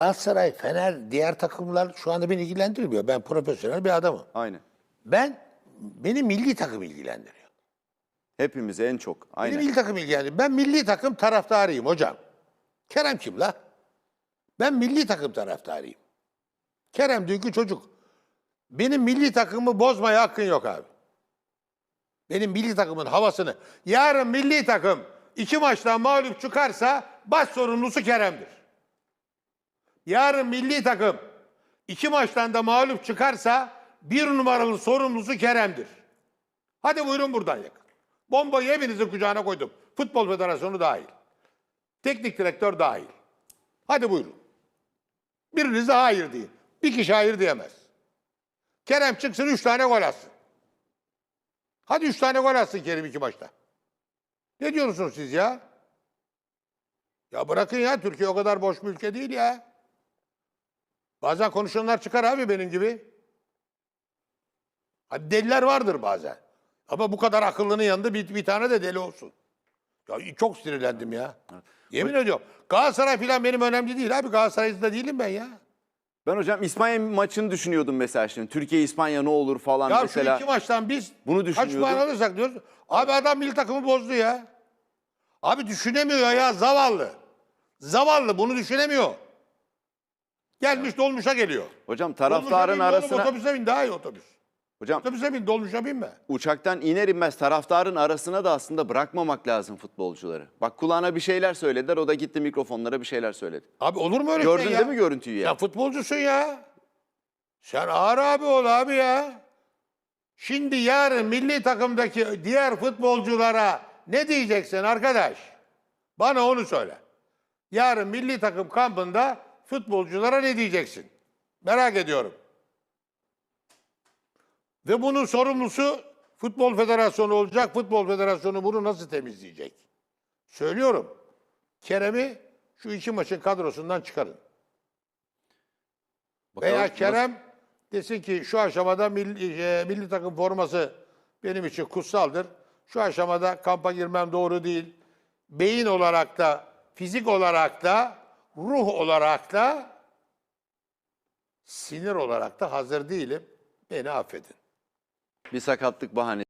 Galatasaray, Fener, diğer takımlar şu anda beni ilgilendirmiyor. Ben profesyonel bir adamım. Aynen. Ben, beni milli takım ilgilendiriyor. Hepimizi en çok. Beni Aynen. milli takım ilgilendiriyor. Ben milli takım taraftarıyım hocam. Kerem kim la? Ben milli takım taraftarıyım. Kerem dünkü çocuk. Benim milli takımı bozmaya hakkın yok abi. Benim milli takımın havasını. Yarın milli takım iki maçtan mağlup çıkarsa baş sorumlusu Kerem'dir. Yarın milli takım iki maçtan da mağlup çıkarsa bir numaralı sorumlusu Kerem'dir. Hadi buyurun buradan yakın. Bombayı hepinizin kucağına koydum. Futbol Federasyonu dahil. Teknik direktör dahil. Hadi buyurun. Biriniz de hayır deyin. Bir kişi hayır diyemez. Kerem çıksın üç tane gol atsın. Hadi üç tane gol atsın Kerim iki maçta. Ne diyorsunuz siz ya? Ya bırakın ya Türkiye o kadar boş bir ülke değil ya. Bazen konuşanlar çıkar abi benim gibi. Hadi deliler vardır bazen. Ama bu kadar akıllının yanında bir, bir tane de deli olsun. Ya çok sinirlendim ya. Yemin ediyorum. Galatasaray falan benim önemli değil abi. Galatasaray'da değilim ben ya. Ben hocam İspanya maçını düşünüyordum mesela şimdi. Türkiye İspanya ne olur falan Ya mesela. şu iki maçtan biz Bunu kaç puan alırsak diyoruz. Abi adam milli takımı bozdu ya. Abi düşünemiyor ya zavallı. Zavallı bunu düşünemiyor. Gelmiş dolmuşa geliyor. Hocam Dolmuşa taraftarın oğlum, arasına Otobüse bin daha iyi otobüs. hocam Otobüse bin dolmuşa binme. uçaktan iner inmez taraftarın arasına da aslında bırakmamak lazım futbolcuları. Bak kulağına bir şeyler söylediler o da gitti mikrofonlara bir şeyler söyledi. Abi olur mu öyle Gördün şey ya? değil mi görüntüyü ya? Ya futbolcusun ya. Sen ağır abi ol abi ya. Şimdi yarın milli takımdaki diğer futbolculara ne diyeceksin arkadaş? Bana onu söyle. Yarın milli takım kampında futbolculara ne diyeceksin? Merak ediyorum. Ve bunun sorumlusu Futbol Federasyonu olacak. Futbol Federasyonu bunu nasıl temizleyecek? Söylüyorum. Kerem'i şu iki maçın kadrosundan çıkarın. Bakalım Veya Kerem desin ki şu aşamada milli, e, milli takım forması benim için kutsaldır. Şu aşamada kampa girmem doğru değil. Beyin olarak da, fizik olarak da, ruh olarak da, sinir olarak da hazır değilim. Beni affedin. bir sakatlık bahanesi